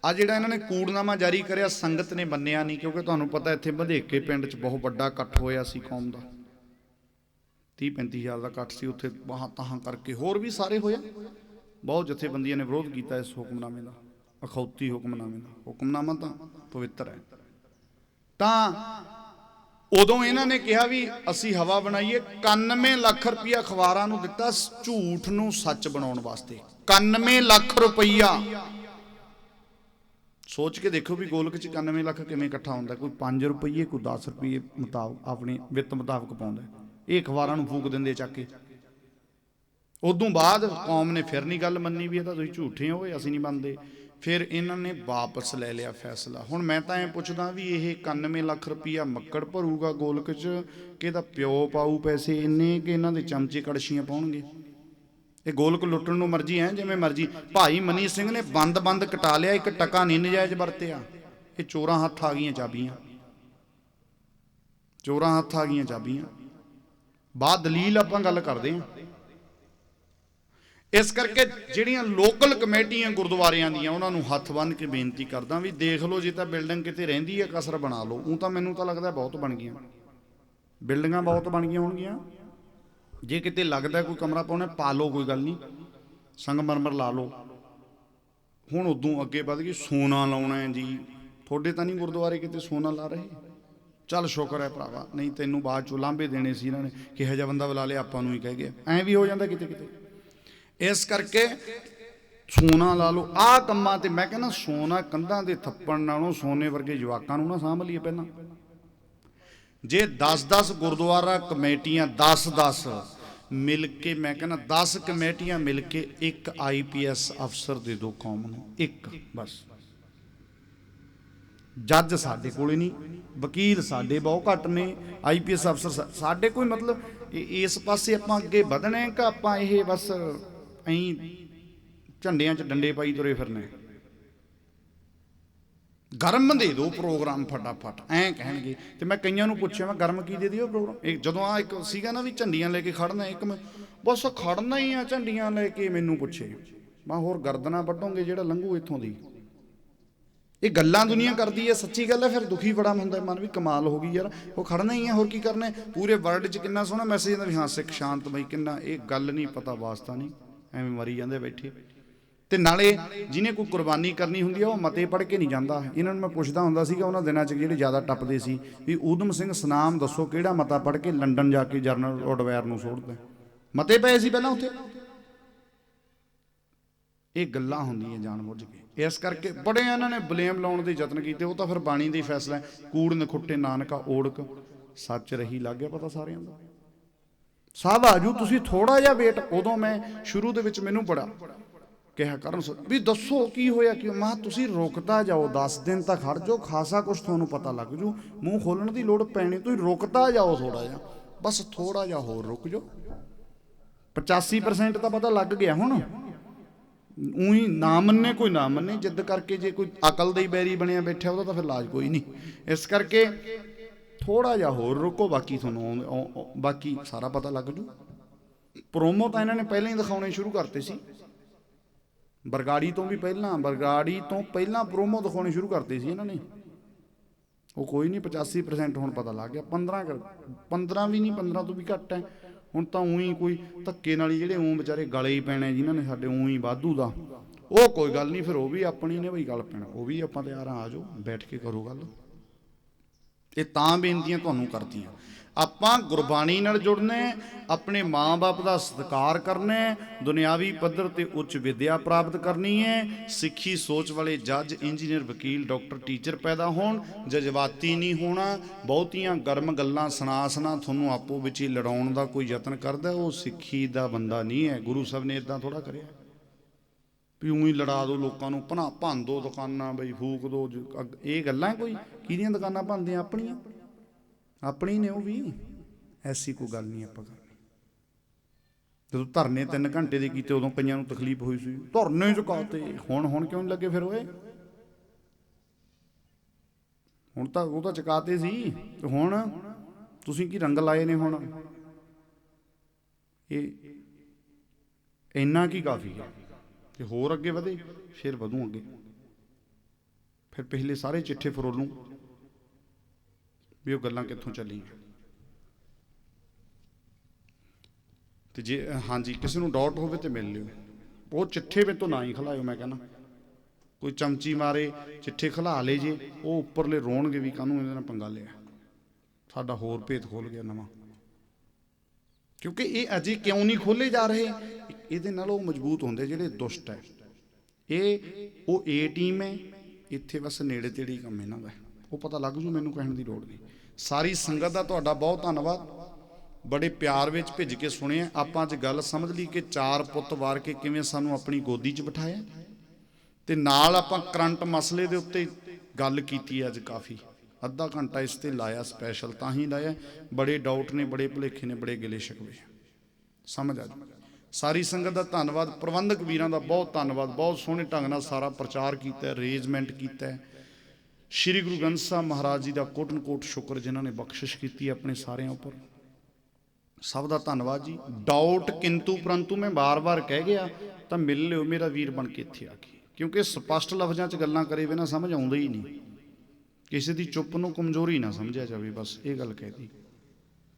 ਆ ਜਿਹੜਾ ਇਹਨਾਂ ਨੇ ਕੂੜਨਾਮਾ ਜਾਰੀ ਕਰਿਆ, ਸੰਗਤ ਨੇ ਬੰਨਿਆ ਨਹੀਂ, ਕਿਉਂਕਿ ਤੁਹਾਨੂੰ ਪਤਾ ਇੱਥੇ ਵਧੇਕੇ ਪਿੰਡ 'ਚ ਬਹੁਤ ਵੱਡਾ ਇਕੱਠ ਹੋਇਆ ਸੀ ਕੌਮ ਦਾ। 30 35000 ਦਾ ਇਕੱਠ ਸੀ, ਉੱਥੇ ਬਾਹਾਂ ਤਾਹਾਂ ਕਰਕੇ ਹੋਰ ਵੀ ਸਾਰੇ ਹੋਇਆ। ਬਹੁਤ ਜਥੇਬੰਦੀਆਂ ਨੇ ਵਿਰੋਧ ਕੀਤਾ ਇਸ ਹੁਕਮਨਾਮੇ ਦਾ, ਅਖੌਤੀ ਹੁਕਮਨਾਮੇ ਦਾ। ਹੁਕਮਨਾਮਾ ਤਾਂ ਪਵਿੱਤਰ ਹੈ। ਤਾਂ ਉਦੋਂ ਇਹਨਾਂ ਨੇ ਕਿਹਾ ਵੀ ਅਸੀਂ ਹਵਾ ਬਣਾਈਏ 91 ਲੱਖ ਰੁਪਇਆ ਅਖਬਾਰਾਂ ਨੂੰ ਦਿੱਤਾ ਝੂਠ ਨੂੰ ਸੱਚ ਬਣਾਉਣ ਵਾਸਤੇ। 91 ਲੱਖ ਰੁਪਈਆ। ਸੋਚ ਕੇ ਦੇਖੋ ਵੀ ਗੋਲਕ ਚ 91 ਲੱਖ ਕਿਵੇਂ ਇਕੱਠਾ ਹੁੰਦਾ। ਕੋਈ 5 ਰੁਪਏ ਕੋਈ 10 ਰੁਪਏ ਮੁਤਾਬਕ ਆਪਣੀ ਵਿੱਤ ਮੁਤਾਬਕ ਪਾਉਂਦਾ ਇਹ ਅਖਬਾਰਾਂ ਨੂੰ ਫੂਕ ਦਿੰਦੇ ਚੱਕ ਕੇ। ਉਦੋਂ ਬਾਅਦ ਕੌਮ ਨੇ ਫਿਰ ਨਹੀਂ ਗੱਲ ਮੰਨੀ ਵੀ ਇਹ ਤਾਂ ਤੁਸੀਂ ਝੂਠੇ ਹੋ ਅਸੀਂ ਨਹੀਂ ਮੰਨਦੇ। ਫਿਰ ਇਹਨਾਂ ਨੇ ਵਾਪਸ ਲੈ ਲਿਆ ਫੈਸਲਾ। ਹੁਣ ਮੈਂ ਤਾਂ ਐ ਪੁੱਛਦਾ ਵੀ ਇਹ 91 ਲੱਖ ਰੁਪਈਆ ਮੱਕੜ ਭਰੂਗਾ ਗੋਲਕ ਚ ਕਿ ਇਹਦਾ ਪਿਓ ਪਾਊ ਪੈਸੇ ਇੰਨੇ ਕਿ ਇਹਨਾਂ ਦੇ ਚਮਚੇ ਕੜਛੀਆਂ ਪਾਉਣਗੇ? ਇਹ ਗੋਲਕ ਲੁੱਟਣ ਨੂੰ ਮਰਜ਼ੀ ਐ, ਜਿਵੇਂ ਮਰਜ਼ੀ। ਭਾਈ ਮਨੀ ਸਿੰਘ ਨੇ ਬੰਦ-ਬੰਦ ਕਟਾ ਲਿਆ, ਇੱਕ ਟਕਾ ਨਹੀਂ ਨਜਾਇਜ਼ ਵਰਤਿਆ। ਇਹ ਚੋਰਾਂ ਹੱਥ ਆ ਗਈਆਂ ਚਾਬੀਆਂ। ਚੋਰਾਂ ਹੱਥ ਆ ਗਈਆਂ ਚਾਬੀਆਂ। ਬਾਅਦ ਦਲੀਲ ਆਪਾਂ ਗੱਲ ਕਰਦੇ ਹਾਂ ਇਸ ਕਰਕੇ ਜਿਹੜੀਆਂ ਲੋਕਲ ਕਮੇਟੀਆਂ ਗੁਰਦੁਆਰਿਆਂ ਦੀਆਂ, ਉਹਨਾਂ ਨੂੰ ਹੱਥ ਬੰਨ੍ਹ ਕੇ ਬੇਨਤੀ ਕਰਦਾ ਵੀ ਦੇਖ ਲਓ ਜੇ ਤਾਂ ਬਿਲਡਿੰਗ ਕਿਤੇ ਰਹਿੰਦੀ ਹੈ, ਕਸਰ ਬਣਾ ਲਓ। ਉਹ ਤਾਂ ਮੈਨੂੰ ਤਾਂ ਲੱਗਦਾ ਬਹੁਤ ਬਣ ਗਈਆਂ। ਬਿਲਡਿੰਗਾਂ ਬਹੁਤ ਬਣ ਗਈਆਂ ਹੋਣਗੀਆਂ। ਜੇ ਕਿਤੇ ਲੱਗਦਾ ਕੋਈ ਕਮਰਾ ਪਾਉਣਾ, ਪਾ ਲਓ, ਕੋਈ ਗੱਲ ਨਹੀਂ। ਸੰਗਮਰਮਰ ਲਾ ਲਓ। ਹੁਣ ਉਦੋਂ ਅੱਗੇ ਵੱਧ ਗਈ ਸੋਨਾ ਲਾਉਣਾ ਹੈ ਜੀ। ਤੁਹਾਡੇ ਤਾਂ ਨਹੀਂ ਗੁਰਦੁਆਰੇ ਕਿਤੇ ਸੋਨਾ ਲਾ ਰਹੇ? ਚੱਲ ਸ਼ੁਕਰ ਹੈ ਭਰਾਵਾ। ਨਹੀਂ, ਤੈਨੂੰ ਬਾਅਦ ਚੋਂ ਲਾਂਭੇ ਦੇਣੇ ਸੀ ਇਹਨਾਂ ਨੇ। ਕਿਹੋ ਜਿਹਾ ਬੰਦਾ ਬੁਲਾ ਲਿਆ, ਆਪਾਂ ਨੂੰ ਹੀ ਕਹਿ ਗਿਆ। ਐਂ ਵੀ ਹੋ ਜਾਂਦਾ ਕਿਤੇ ਕਿਤੇ ਇਸ ਕਰਕੇ ਸੋਨਾ ਲਾ ਲਓ। ਆਹ ਕੰਮਾਂ ਤੇ ਮੈਂ ਕਹਿੰਦਾ ਸੋਨਾ ਕੰਧਾਂ ਦੇ ਥੱਪਣ ਨਾਲੋਂ ਸੋਨੇ ਵਰਗੇ ਜਵਾਕਾਂ ਨੂੰ ਨਾ ਸਾਂਭ ਲਈਏ ਪਹਿਲਾਂ। ਜੇ 10-10 ਗੁਰਦੁਆਰਾ ਕਮੇਟੀਆਂ 10-10 ਮਿਲ ਕੇ ਮੈਂ ਕਹਿੰਦਾ 10 ਕਮੇਟੀਆਂ ਮਿਲ ਕੇ ਇੱਕ ਆਈਪੀਐਸ ਅਫਸਰ ਦੇ ਦਿਓ ਕੌਮ ਨੂੰ, ਇੱਕ ਬਸ। ਜੱਜ ਸਾਡੇ ਕੋਲੇ ਨਹੀਂ, ਵਕੀਲ ਸਾਡੇ ਬਹੁਤ ਘੱਟ ਨੇ ਆਈਪੀਐਸ ਅਫਸਰ ਸਾਡੇ ਕੋਈ ਮਤਲਬ ਇਸ ਪਾਸੇ ਆਪਾਂ ਅੱਗੇ ਵਧਣਾ ਹੈ ਕਿ ਆਪਾਂ ਇਹ ਬਸ ਐਂ ਝੰਡਿਆਂ 'ਚ ਡੰਡੇ ਪਾਈ ਤੁਰੇ ਫਿਰਨੇ। ਗਰਮ ਦੇ ਦਿਓ ਪ੍ਰੋਗਰਾਮ ਫਟਾਫਟ, ਐਂ ਕਹਿਣਗੇ। ਤੇ ਮੈਂ ਕਈਆਂ ਨੂੰ ਪੁੱਛਿਆ, ਮੈਂ ਗਰਮ ਕੀ ਦੇ ਦਿਓ ਪ੍ਰੋਗਰਾਮ? ਇਹ ਜਦੋਂ ਆ ਇੱਕ ਸੀਗਾ ਨਾ ਵੀ ਝੰਡੀਆਂ ਲੈ ਕੇ ਖੜਨਾ ਇੱਕ ਮੈਂ ਬਸ ਖੜਨਾ ਹੀ ਆ ਝੰਡੀਆਂ ਲੈ ਕੇ ਮੈਨੂੰ ਪੁੱਛੇ। ਮੈਂ ਹੋਰ ਗਰਦਨਾ ਵੱਢੋਂਗੇ ਜਿਹੜਾ ਲੰਘੂ ਇੱਥੋਂ ਦੀ? ਇਹ ਗੱਲਾਂ ਦੁਨੀਆ ਕਰਦੀ ਹੈ ਸੱਚੀ ਗੱਲ ਹੈ ਫਿਰ ਦੁਖੀ ਬੜਾ ਹੁੰਦਾ ਹੈ ਮਨ ਵੀ ਕਮਾਲ ਹੋ ਗਈ ਯਾਰ। ਉਹ ਖੜਨਾ ਹੀ ਹੈ ਹੋਰ ਕੀ ਕਰਨਾ? ਪੂਰੇ ਵਰਲਡ 'ਚ ਕਿੰਨਾ ਸੋਹਣਾ ਮੈਸੇਜ ਜਾਂਦਾ ਵੀ ਹਾਂ, ਸਿੱਖ ਸ਼ਾਂਤ ਬਈ, ਕਿੰਨਾ, ਇਹ ਗੱਲ ਨਹੀਂ, ਪਤਾ, ਵਾਸਤਾ ਨਹੀਂ। ਐਵੇਂ ਮਰੀ ਜਾਂਦੇ ਬੈਠੇ। ਤੇ ਨਾਲੇ ਜਿਹਨੇ ਕੋਈ ਕੁਰਬਾਨੀ ਕਰਨੀ ਹੁੰਦੀ ਆ, ਉਹ ਮਤੇ ਪੜ੍ਹ ਕੇ ਨਹੀਂ ਜਾਂਦਾ। ਇਹਨਾਂ ਨੂੰ ਮੈਂ ਪੁੱਛਦਾ ਹੁੰਦਾ ਸੀਗਾ, ਉਹਨਾਂ ਦਿਨਾਂ 'ਚ ਜਿਹੜੇ ਜ਼ਿਆਦਾ ਟੱਪਦੇ ਸੀ ਵੀ ਊਧਮ ਸਿੰਘ ਸਨਾਮ ਦੱਸੋ ਕਿਹੜਾ ਮਤਾ ਪੜ੍ਹ ਕੇ ਲੰਡਨ ਜਾ ਕੇ ਜਰਨਲ ਰੋਡਵੈਰ ਨੂੰ ਸੋੜਦਾ ਮਤੇ ਪਏ ਸੀ ਪਹਿਲਾਂ ਉੱਥੇ? ਇਹ ਗੱਲਾਂ ਹੁੰਦੀਆਂ ਜਾਣਬੁੱਝ ਕੇ। ਇਸ ਕਰਕੇ ਬੜੇ ਇਹਨਾਂ ਨੇ ਬਲੇਮ ਲਾਉਣ ਦੇ ਯਤਨ ਕੀਤੇ। ਉਹ ਤਾਂ ਫਿਰ ਬਾਣੀ ਦਾ ਹੀ ਫੈਸਲਾ ਹੈ, ਕੂੜ ਨਖੁੱਟੇ ਨਾਨਕਾ ਓੜਕ। ਸੱਚ ਰਹੀ ਲੱਗ ਗਿਆ ਪਤਾ ਸਾਰਿਆਂ ਦਾ? ਸਭ ਆਜੂ ਤੁਸੀਂ ਥੋੜਾ ਜਿਹਾ ਵੇਟ ਉਦੋਂ ਮੈਂ ਸ਼ੁਰੂ ਦੇ ਵਿੱਚ ਮੈਨੂੰ ਬੜਾ ਕਿਹਾ ਕਰਨ ਵੀ ਦੱਸੋ ਕੀ ਹੋਇਆ, ਕਿ ਮਾਂ ਤੁਸੀਂ ਰੁਕਦਾ ਜਾਓ 10 ਦਿਨ ਤਾਂ ਖੜ ਜਾਓ, ਖਾਸਾ ਕੁਝ ਤੁਹਾਨੂੰ ਪਤਾ ਲੱਗ ਜੂ। ਮੂੰਹ ਖੋਲਣ ਦੀ ਲੋੜ ਪੈਣੀ, ਤੁਸੀਂ ਰੁਕਦਾ ਜਾਓ ਥੋੜਾ ਜਿਹਾ। ਬਸ ਥੋੜਾ ਜਿਹਾ ਹੋਰ ਰੁਕ ਜਾਓ। 85% ਤਾਂ ਪਤਾ ਲੱਗ ਗਿਆ ਹੁਣ। ਉਹੀ ਨਾ ਮੰਨੇ, ਕੋਈ ਨਾ ਮੰਨੇ, ਜਿੱਦ ਕਰਕੇ ਜੇ ਕੋਈ ਅਕਲ ਦਾ ਹੀ ਬੈਰੀ ਬਣਿਆ ਬੈਠਾ ਉਹਦਾ ਤਾਂ ਫਿਰ ਇਲਾਜ ਕੋਈ ਨਹੀਂ। ਇਸ ਕਰਕੇ ਥੋੜਾ ਜਿਹਾ ਹੋਰ ਰੁਕੋ, ਬਾਕੀ ਤੁਹਾਨੂੰ ਬਾਕੀ ਸਾਰਾ ਪਤਾ ਲੱਗ ਜੂ। ਪ੍ਰੋਮੋ ਤਾਂ ਇਹਨਾਂ ਨੇ ਪਹਿਲਾਂ ਹੀ ਦਿਖਾਉਣੇ ਸ਼ੁਰੂ ਕਰਤੇ ਸੀ। ਬਰਗਾੜੀ ਤੋਂ ਵੀ ਪਹਿਲਾਂ, ਬਰਗਾੜੀ ਤੋਂ ਪਹਿਲਾਂ ਪ੍ਰੋਮੋ ਦਿਖਾਉਣੇ ਸ਼ੁਰੂ ਕਰਤੇ ਸੀ ਇਹਨਾਂ ਨੇ। ਉਹ ਕੋਈ ਨਹੀਂ 85% ਹੁਣ ਪਤਾ ਲੱਗ ਗਿਆ। 15 ਕਰ 15 ਵੀ ਨਹੀਂ 15 ਤੋਂ ਵੀ ਘੱਟ ਹੈ। ਹੁਣ ਤਾਂ ਉਹੀ ਕੋਈ ਧੱਕੇ ਨਾਲ ਹੀ ਜਿਹੜੇ ਉਂ ਵਿਚਾਰੇ ਗਲੇ ਹੀ ਪੈਣੇ ਜਿਨ੍ਹਾਂ ਨੇ ਸਾਡੇ ਉਹੀ ਵਾਧੂ ਦਾ। ਉਹ ਕੋਈ ਗੱਲ ਨਹੀਂ, ਫਿਰ ਉਹ ਵੀ ਆਪਣੀ ਨੇ ਬਈ ਗੱਲ ਪੈਣਾ। ਉਹ ਵੀ ਆਪਾਂ ਤਿਆਰ ਆ ਜਾਓ, ਬੈਠ ਕੇ ਕਰੋ ਗੱਲ। ਇਹ ਤਾਂ ਬੇਨਤੀਆਂ ਤੁਹਾਨੂੰ ਕਰਦੀਆਂ ਆਪਾਂ ਗੁਰਬਾਣੀ ਨਾਲ ਜੁੜਨਾ, ਆਪਣੇ ਮਾਂ-ਬਾਪ ਦਾ ਸਤਿਕਾਰ ਕਰਨਾ, ਦੁਨਿਆਵੀ ਪੱਧਰ ਤੇ ਉੱਚ ਵਿੱਦਿਆ ਪ੍ਰਾਪਤ ਕਰਨੀ ਹੈ। ਸਿੱਖੀ ਸੋਚ ਵਾਲੇ ਜੱਜ, ਇੰਜੀਨੀਅਰ, ਵਕੀਲ, ਡਾਕਟਰ, ਟੀਚਰ ਪੈਦਾ ਹੋਣ, ਜਜ਼ਬਾਤੀ ਨਹੀਂ ਹੋਣਾ, ਬਹੁਤੀਆਂ ਗਰਮ ਗੱਲਾਂ ਸੁਣਾ ਸੁਣਾ ਤੁਹਾਨੂੰ ਆਪੋ ਵਿੱਚ ਹੀ ਲੜਾਉਣ ਦਾ ਕੋਈ ਯਤਨ ਕਰਦਾ, ਉਹ ਸਿੱਖੀ ਦਾ ਬੰਦਾ ਨਹੀਂ ਹੈ। ਗੁਰੂ ਸਾਹਿਬ ਨੇ ਇਦਾਂ ਥੋੜਾ ਕਰਿਆ। ਵੀ ਉਹੀ ਲੜਾ ਦੋ ਲੋਕਾਂ ਨੂੰ, ਭਨਾ, ਭੰਨ ਦੋ ਦੁਕਾਨਾਂ ਬਈ, ਫੂਕ ਦੋ, ਜ- ਇਹ ਗੱਲਾਂ ਕੋਈ ਕਿਹਦੀਆਂ ਦੁਕਾਨਾਂ ਭੰਨਦੇ ਆਪਣੀਆਂ। ਆਪਣੀ ਨੇ ਉਹ ਵੀ। ਐਸੀ ਕੋਈ ਗੱਲ ਨਹੀਂ ਆਪਾਂ ਕਰਨੀ। ਜਦੋਂ ਧਰਨੇ 3 ਘੰਟੇ ਦੇ ਕੀਤੇ, ਉਦੋਂ ਕਈਆਂ ਨੂੰ ਤਕਲੀਫ ਹੋਈ ਸੀ। ਧਰਨੇ ਚੁਕਾਤੇ ਹੁਣ ਹੁਣ ਕਿਉਂ ਨੀ ਲੱਗੇ ਫਿਰ ਓਏ ਹੁਣ ਤਾਂ ਉਹ ਤਾਂ ਚੁਕਾਤੇ ਸੀ। ਤੇ ਹੁਣ ਤੁਸੀਂ ਕੀ ਰੰਗ ਲਾਏ ਨੇ ਹੁਣ? ਇਹ, ਇੰਨਾ ਕੀ ਕਾਫੀ ਹੈ? ਤੇ ਹੋਰ ਅੱਗੇ ਵਧੇ, ਫਿਰ ਵਧੂ ਅੱਗੇ। ਫਿਰ ਪਿਛਲੇ ਸਾਰੇ ਚਿੱਠੇ ਫਰੋਲੂ ਵੀ ਉਹ ਗੱਲਾਂ ਕਿੱਥੋਂ ਚੱਲੀਆਂ। ਤੇ ਜੇ, ਹਾਂਜੀ, ਕਿਸੇ ਨੂੰ ਡਾਊਟ ਹੋਵੇ ਤੇ ਮਿਲ ਲਿਓ। ਉਹ ਚਿੱਠੇ ਵਿੱਚ ਤੋਂ ਨਾ ਹੀ ਖਲਾਇਓ, ਮੈਂ ਕਹਿੰਦਾ। ਕੋਈ ਚਮਚੀ ਮਾਰੇ, ਚਿੱਠੇ ਖਲਾ ਲੇ ਜੇ, ਉਹ ਉੱਪਰਲੇ ਰੋਣਗੇ ਵੀ ਕਾਹਨੂੰ ਇਹਨਾਂ ਨਾਲ ਪੰਗਾ ਲਿਆ। ਸਾਡਾ ਹੋਰ ਭੇਤ ਖੋਲ ਗਿਆ ਨਵਾਂ। ਕਿਉਂਕਿ ਇਹ ਅਜੇ ਕਿਉਂ ਨਹੀਂ ਖੋਲੇ ਜਾ ਰਹੇ? ਇਹਦੇ ਨਾਲ ਉਹ ਮਜ਼ਬੂਤ ਹੁੰਦੇ ਜਿਹੜੇ ਦੁਸ਼ਟ ਹੈ ਇਹ ਉਹ ਏ ਟੀਮ ਹੈ, ਇੱਥੇ ਬਸ ਨੇੜੇ ਤੇੜੇ ਹੀ ਕੰਮ ਇਹਨਾਂ ਦਾ। ਉਹ ਪਤਾ ਲੱਗ ਜੂ, ਮੈਨੂੰ ਕਹਿਣ ਦੀ ਲੋੜ ਨਹੀਂ। ਸਾਰੀ ਸੰਗਤ ਦਾ ਤੁਹਾਡਾ ਬਹੁਤ ਧੰਨਵਾਦ। ਬੜੇ ਪਿਆਰ ਵਿੱਚ ਭਿੱਜ ਕੇ ਸੁਣਿਆ। ਆਪਾਂ ਅੱਜ ਗੱਲ ਸਮਝ ਲਈ ਕਿ ਚਾਰ ਪੁੱਤ ਵਾਰ ਕੇ ਕਿਵੇਂ ਸਾਨੂੰ ਆਪਣੀ ਗੋਦੀ 'ਚ ਬਿਠਾਇਆ। ਤੇ ਨਾਲ ਆਪਾਂ ਕਰੰਟ ਮਸਲੇ ਦੇ ਉੱਤੇ ਗੱਲ ਕੀਤੀ ਅੱਜ ਕਾਫੀ। ਅੱਧਾ ਘੰਟਾ ਇਸ ਤੇ ਲਾਇਆ ਸਪੈਸ਼ਲ ਤਾਂ ਹੀ ਲਾਇਆ। ਬੜੇ ਡਾਊਟ ਨੇ, ਬੜੇ ਭੁਲੇਖੇ ਨੇ, ਬੜੇ ਗਿਲੇ ਸ਼ਿਕਵੇ। ਸਮਝ ਆ ਜੀ ਸਾਰੀ ਸੰਗਤ ਦਾ ਧੰਨਵਾਦ। ਪ੍ਰਬੰਧਕ ਵੀਰਾਂ ਦਾ ਬਹੁਤ ਧੰਨਵਾਦ। ਬਹੁਤ ਸੋਹਣੇ ਢੰਗ ਨਾਲ ਸਾਰਾ ਪ੍ਰਚਾਰ ਕੀਤਾ ਅਰੇਂਜਮੈਂਟ ਕੀਤਾ। ਸ਼੍ਰੀ ਗੁਰੂ ਗ੍ਰੰਥ ਸਾਹਿਬ ਮਹਾਰਾਜ ਜੀ ਦਾ ਕੋਟਨ ਕੋਟ ਸ਼ੁਕਰ ਜਿਨ੍ਹਾਂ ਨੇ ਬਖਸ਼ਿਸ਼ ਕੀਤੀ ਆਪਣੇ ਸਾਰਿਆਂ ਉੱਪਰ। ਸਭ ਦਾ ਧੰਨਵਾਦ ਜੀ। ਡਾਊਟ ਕਿੰਤੂ ਪਰੰਤੂ ਮੈਂ ਬਾਰ-ਬਾਰ ਕਹਿ ਗਿਆ, ਤਾਂ ਮਿਲ ਲਿਓ, ਮੇਰਾ ਵੀਰ ਬਣ ਕੇ ਇੱਥੇ ਆ ਕੇ। ਕਿਉਂਕਿ ਸਪਸ਼ਟ ਲਫ਼ਜ਼ਾਂ 'ਚ ਗੱਲਾਂ ਕਰੇ ਬਿਨਾਂ ਸਮਝ ਆਉਂਦਾ ਹੀ ਨਹੀਂ। ਕਿਸੇ ਦੀ ਚੁੱਪ ਨੂੰ ਕਮਜ਼ੋਰੀ ਨਾ ਸਮਝਿਆ ਜਾਵੇ, ਬਸ ਇਹ ਗੱਲ ਕਹਿਦੀ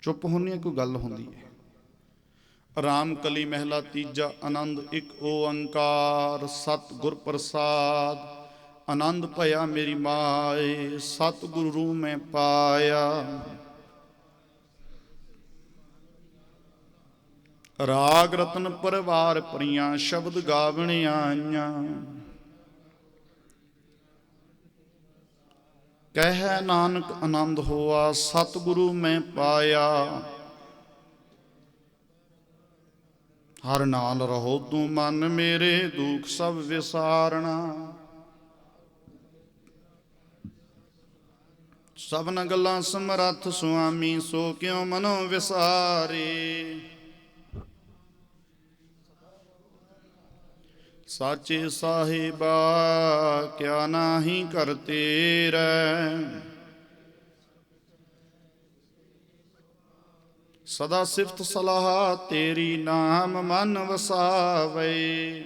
ਚੁੱਪ ਹੋਣੀ ਕੋਈ ਗੱਲ ਹੁੰਦੀ ਹੈ। ਰਾਮ ਕਲੀ ਮਹਿਲਾ ਤੀਜਾ, ਆਨੰਦ ਇੱਕ ਓੰਕਾਰ ਸਤ ਗੁਰ ਪ੍ਰਸਾਦ। ਆਨੰਦ ਭਇਆ ਮੇਰੀ ਮਾਏ ਸਤ ਗੁਰੂ ਰੂ ਮੈਂ ਪਾਇਆ। ਰਾਗ ਰਤਨ ਪਰਿਵਾਰ ਪਰੀਆਂ, ਸ਼ਬਦ ਗਾਵਣ ਆਈਆਂ। ਕਹਿ ਨਾਨਕ ਆਨੰਦ ਹੋਆ, ਸਤਿਗੁਰੂ ਮੈਂ ਪਾਇਆ। ਹਰ ਨਾਲ ਰਹੋ ਤੂੰ ਮਨ ਮੇਰੇ, ਦੁੱਖ ਸਭ ਵਿਸਾਰਣਾ ਸਭਨ ਗੱਲਾਂ ਸਮਰੱਥ ਸੁਆਮੀ, ਸੋ ਕਿਉ ਮਨੋ ਵਿਸਾਰੇ। ਸਾਚੇ ਸਾਹਿਬਾ, ਕਿਆ ਨਾਹੀ ਕਰਤੇ ਰੈ ਸਦਾ ਸਿਫਤ ਸਲਾਹ, ਤੇਰੀ ਨਾਮ ਮਨ ਵਸਾਵੇ।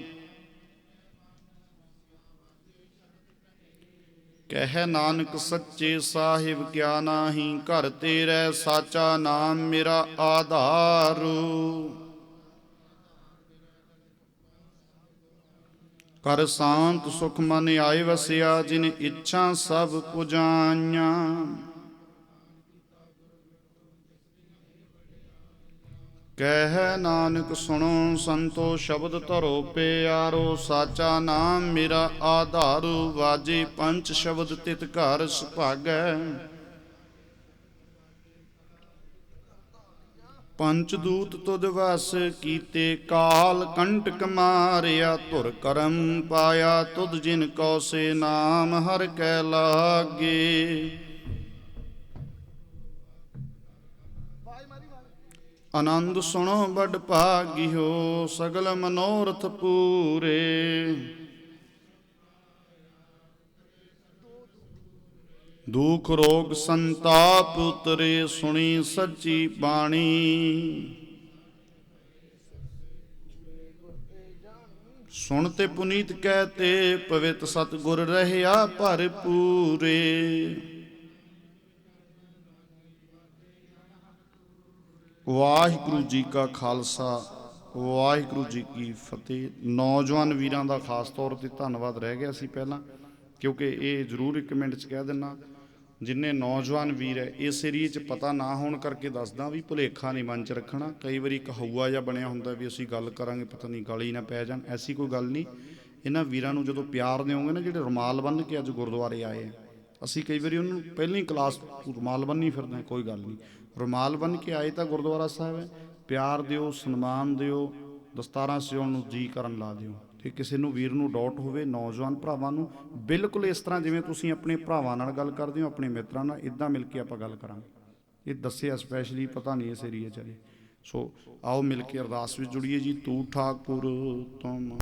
ਕਹਿ ਨਾਨਕ ਸੱਚੇ ਸਾਹਿਬ, ਕਿਆ ਨਾਹੀ ਘਰ ਤੇਰੇ ਸਾਚਾ ਨਾਮ ਮੇਰਾ ਆਧਾਰੂ। ਕਰ ਸ਼ਾਂਤ ਸੁਖ ਮਨ ਆਏ ਵਸਿਆ, ਜਿਨ ਇੱਛਾ ਸਭ ਪੁਜਾਈਆਂ। ਕਹਿ ਨਾਨਕ ਸੁਣੋ, ਸੰਤੋ ਸ਼ਬਦ ਧਰੋ ਪਿਆਰੋ, ਸਾਚਾ ਨਾਮ ਮੇਰਾ ਆਧਾਰੂ, ਵਾਜੇ ਪੰਜ ਸ਼ਬਦ ਤਿਤ ਘਰ ਸੁਭਾਗੈ। ਪੰਚ ਦੂਤ ਤੁਧ ਵਸ ਕੀਤੇ, ਕਾਲ ਕੰਟਕ ਮਾਰਿਆ, ਧੁਰ ਕਰਮ ਪਾਇਆ, ਤੁਧ ਜਿਨ ਕੋ ਸੇ ਨਾਮ ਹਰ ਕੈ ਲਾਗੇ। ਆਨੰਦ ਸੁਣੋ ਬੜ ਭਾਗਿਓ, ਸਗਲ ਮਨੋਰਥ ਪੂਰੇ। ਦੁਖ ਰੋਗ ਸੰਤਾਪ ਉਤਰੇ, ਸੁਣੀ ਸੱਚੀ ਬਾਣੀ। ਸੁਣ ਤੇ ਪੁਨੀਤ ਕਹਿ ਕਹਤੇ ਪਵਿੱਤ ਸਤਗੁਰ ਰਹਿਆ ਭਰਪੂਰੇ। ਵਾਹਿਗੁਰੂ ਜੀ ਕਾ ਖਾਲਸਾ ਵਾਹਿਗੁਰੂ ਜੀ ਕੀ ਫਤਿਹ। ਨੌਜਵਾਨ ਵੀਰਾਂ ਦਾ ਖਾਸ ਤੌਰ ਤੇ ਧੰਨਵਾਦ ਰਹਿ ਗਿਆ ਸੀ ਪਹਿਲਾਂ ਕਿਉਂਕਿ ਇਹ ਜ਼ਰੂਰ ਇੱਕ ਮਿੰਟ ਚ ਕਹਿ ਦਿੰਨਾ ਜਿੰਨੇ ਨੌਜਵਾਨ ਵੀਰ ਹੈ ਇਸ ਏਰੀਏ ਚ ਪਤਾ ਨਾ ਹੋਣ ਕਰਕੇ ਦੱਸਦਾ ਵੀ ਭੁਲੇਖਾ ਨਹੀਂ ਮਨ ਚ ਰੱਖਣਾ। ਕਈ ਵਾਰੀ ਇੱਕ ਹਊਆ ਜਿਹਾ ਬਣਿਆ ਹੁੰਦਾ ਵੀ ਅਸੀਂ ਗੱਲ ਕਰਾਂਗੇ ਪਤਾ ਨਹੀਂ ਗਾਲੀ ਨਾ ਪੈ ਜਾਣ ਐਸੀ ਕੋਈ ਗੱਲ ਨਹੀਂ। ਇਹਨਾਂ ਵੀਰਾਂ ਨੂੰ ਜਦੋਂ ਪਿਆਰ ਦਿਓਗੇ ਨਾ ਜਿਹੜੇ ਰੁਮਾਲ ਬੰਨ੍ਹ ਕੇ ਅੱਜ ਗੁਰਦੁਆਰੇ ਆਏ ਆ ਅਸੀਂ ਕਈ ਵਾਰੀ ਉਹਨੂੰ ਹੀ ਕਲਾਸ ਰੁਮਾਲ ਬੰਨ੍ਹੀ ਫਿਰਦੇ ਹਾਂ, ਕੋਈ ਗੱਲ ਨਹੀਂ। ਰੁਮਾਲ ਬੰਨ੍ਹ ਕੇ ਆਏ ਤਾਂ ਗੁਰਦੁਆਰਾ ਸਾਹਿਬ ਹੈ। ਪਿਆਰ ਦਿਓ, ਸਨਮਾਨ ਦਿਓ, ਦਸਤਾਰਾਂ ਸਿਉਣ ਨੂੰ ਜੀ ਕਰਨ ਲਾ ਦਿਓ ਤੇ ਕਿਸੇ ਨੂੰ ਵੀਰ ਨੂੰ ਡਾਊਟ ਹੋਵੇ, ਨੌਜਵਾਨ ਭਰਾਵਾਂ ਨੂੰ। ਬਿਲਕੁਲ ਇਸ ਤਰ੍ਹਾਂ ਜਿਵੇਂ ਤੁਸੀਂ ਆਪਣੇ ਭਰਾਵਾਂ ਨਾਲ ਗੱਲ ਕਰਦੇ ਹੋ, ਆਪਣੇ ਮਿੱਤਰਾਂ ਨਾਲ, ਇਦਾਂ ਮਿਲ ਕੇ ਆਪਾਂ ਗੱਲ ਕਰਾਂਗੇ। ਇਹ ਦੱਸਿਆ ਸਪੈਸ਼ਲੀ ਪਤਾ ਨਹੀਂ ਇਸ ਏਰੀਏ ਚ ਸੋ ਆਓ ਮਿਲ ਕੇ ਅਰਦਾਸ ਵਿੱਚ ਜੁੜੀਏ ਜੀ। ਤੂੰ ਠਾਕੁਰ ਤੁਮ